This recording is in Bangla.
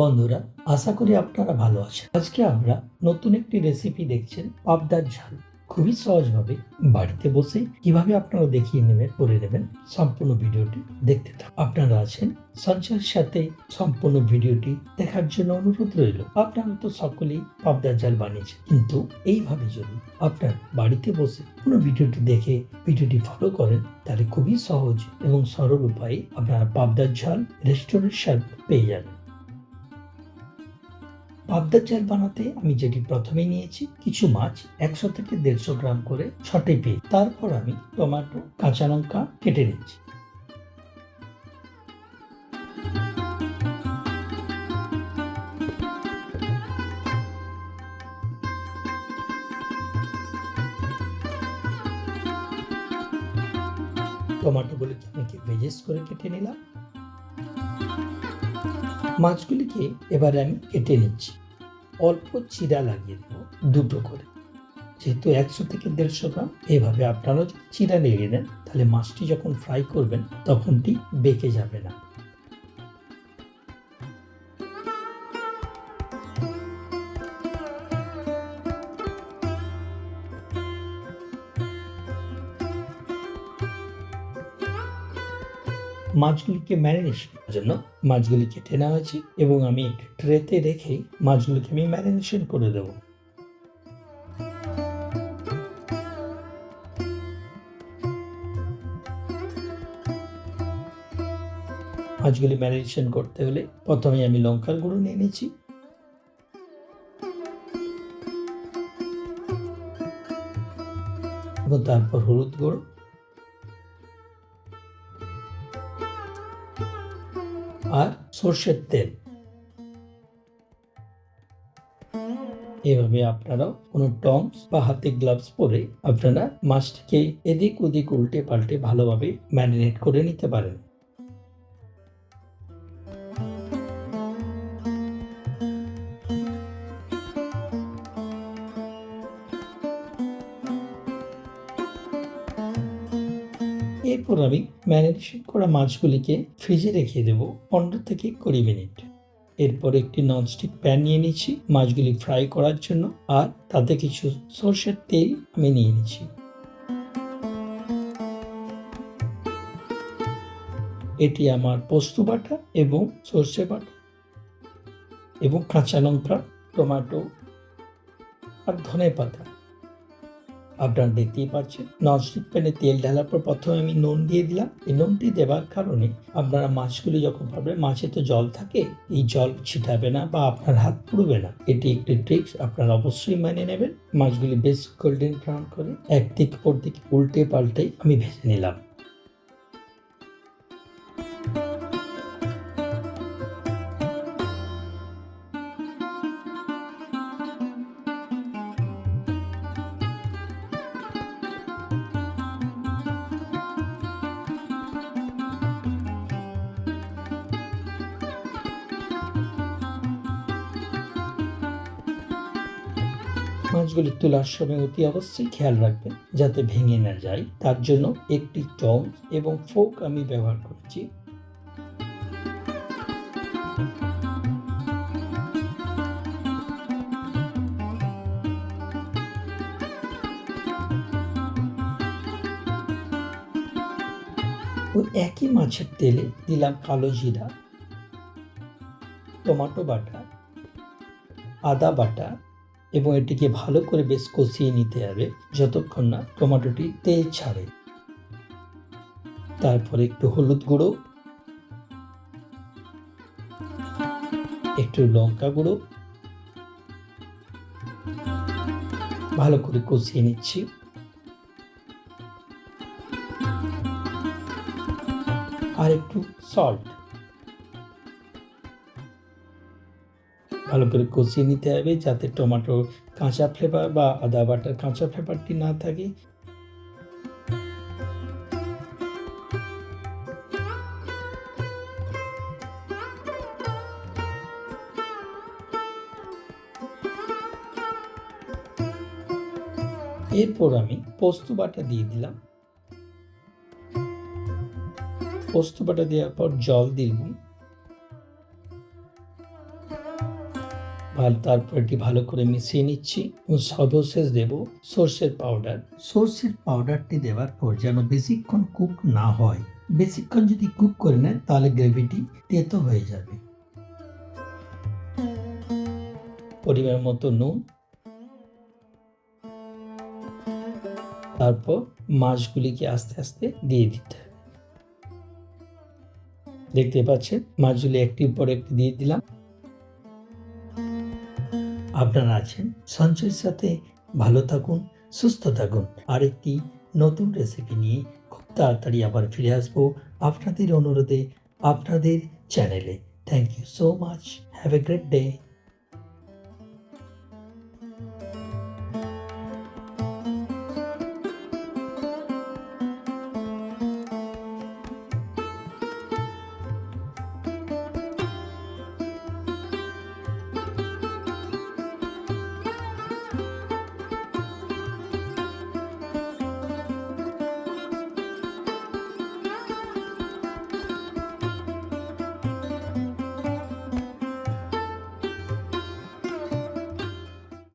বন্ধুরা, আশা করি আপনারা ভালো আছেন। আজকে আমরা নতুন একটি রেসিপি দেখছেন, পাবদার ঝাল। খুবই সহজভাবে বাড়িতে বসে কীভাবে আপনারা দেখিয়ে নেবেন, করে নেবেন সম্পূর্ণ ভিডিওটি দেখতে থাকুন। আপনারা আছেন সঞ্চয়ের সাথে সম্পূর্ণ ভিডিওটি দেখার জন্য অনুরোধ রইল। আপনারা তো সকলেই পাবদার জাল বানিয়েছেন, কিন্তু এইভাবে যদি আপনার বাড়িতে বসে কোনো ভিডিওটি দেখে, ভিডিওটি ফলো করেন, তাহলে খুবই সহজ এবং সরল উপায়ে আপনারা পাবদার ঝাল রেস্টুরেন্ট স্বাদ পেয়ে যাবেন। পাবদার চাল বানাতে আমি যেটি প্রথমে নিয়েছি, কিছু মাছ একশো থেকে দেড়শো গ্রাম করে ছটে পেয়ে তারপর আমি টমেটো, কাঁচা লঙ্কা কেটে নিচ্ছি। টমেটোগুলিকে আমি ভেজেস করে কেটে নিলাম। মাছগুলিকে এবার আমি কেটে নিচ্ছি। অল্প চিরা লাগিয়ে দেবো দুটো করে। যেহেতু একশো থেকে দেড়শো গ্রাম, এভাবে আপনারা চিরা লেগে দেন তাহলে মাছটি যখন ফ্রাই করবেন, তখনটি বেঁকে যাবে না। মাছগুলিকে ম্যারিনেশনের জন্য মাছগুলি কেটে নেওয়া হয়েছে এবং আমি একটি ট্রেতে রেখে মাছগুলিকে আমি ম্যারিনেশন করে দেবো। মাছগুলি ম্যারিনেশন করতে হলে প্রথমে আমি লঙ্কার গুঁড়ো নিয়ে নিয়েছি। এবং তারপর হলুদ গুঁড়ো। আর সর্ষের তেল। এভাবে আপনারাও কোনো টংস বা হাতে গ্লাভস পরে আপনারা মাছটিকে এদিক ওদিক উল্টে পাল্টে ভালোভাবে ম্যারিনেট করে নিতে পারেন। এরপর আমি ম্যারিনেশন করা মাছগুলিকে ফ্রিজে রেখে দেবো পনেরো থেকে কুড়ি মিনিট। এরপর একটি ননস্টিক প্যান নিয়ে নিচ্ছি মাছগুলি ফ্রাই করার জন্য আর তাতে কিছু সর্ষের তেল আমি নিয়ে নিচ্ছি। এটি আমার পোস্ত বাটা এবং সর্ষে বাটা এবং কাঁচা লঙ্কা, টমেটো আর ধনে পাতা আপনারা দেখতেই পাচ্ছেন। ননস্টিক প্যানে তেল ঢালার পর প্রথমে আমি নুন দিয়ে দিলাম। এই নুনটি দেওয়ার কারণে আপনারা মাছগুলি যখন পাবেন মাছে তো জল থাকে, এই জল ছিটাবে না বা আপনার হাত পুড়বে না। এটি একটি ট্রিক্স আপনারা অবশ্যই মেনে নেবেন। মাছগুলি বেশ গোল্ডেন ব্রাউন করে, একদিক পর দিক উল্টে পাল্টে আমি ভেজে নিলাম। মাছগুলি তোলার সময় অতি অবশ্যই খেয়াল রাখবেন, যাতে ভেঙে না যায়। তার জন্য একটি চম এবং ফোক আমি ব্যবহার করছি। একই মাছের তেলে দিলাম কালো জিরা, টমেটো বাটা, আদা বাটা এবং এটিকে ভালো করে বেশ কষিয়ে নিতে হবে যতক্ষণ না টমেটোটি তেল ছাড়ে। তারপরে একটু হলুদ গুঁড়ো, একটু লঙ্কা গুঁড়ো, ভালো করে কষিয়ে নিচ্ছি। আর একটু সল্ট ভালো করে কষিয়ে নিতে হবে যাতে টমেটো কাঁচা ফ্লেভার বা আদা বাটার কাঁচা ফ্লেভারটি না থাকে। এরপর আমি পোস্ত বাটা দিয়ে দিলাম। পোস্ত বাটা দেওয়ার পর জল দিলাম। আর তারপর এটি ভালো করে মিশিয়ে নিচ্ছি এবং সর্বশেষ দেব সর্ষের পাউডার সর্ষের পাউডারটি দেওয়ার পর যেন বেশিক্ষণ কুক না হয়। বেশিক্ষণ যদি কুক করে নেন তাহলে গ্রেভিটি তেতো হয়ে যাবে। পরিমাণ মতো নুন। তারপর মাছগুলিকে আস্তে আস্তে দিয়ে দিতে হবে। দেখতে পাচ্ছেন মাছগুলি একটির পর একটি দিয়ে দিলাম। আপনারা আছেন। সঞ্চয়ের সাথে ভালো থাকুন, সুস্থ থাকুন। আরেকটি নতুন রেসিপি নিয়ে খুব তাড়াতাড়ি আবার ফিরে আসব আপনাদের অনুরোধে, আপনাদের চ্যানেলে thank you so much have a great day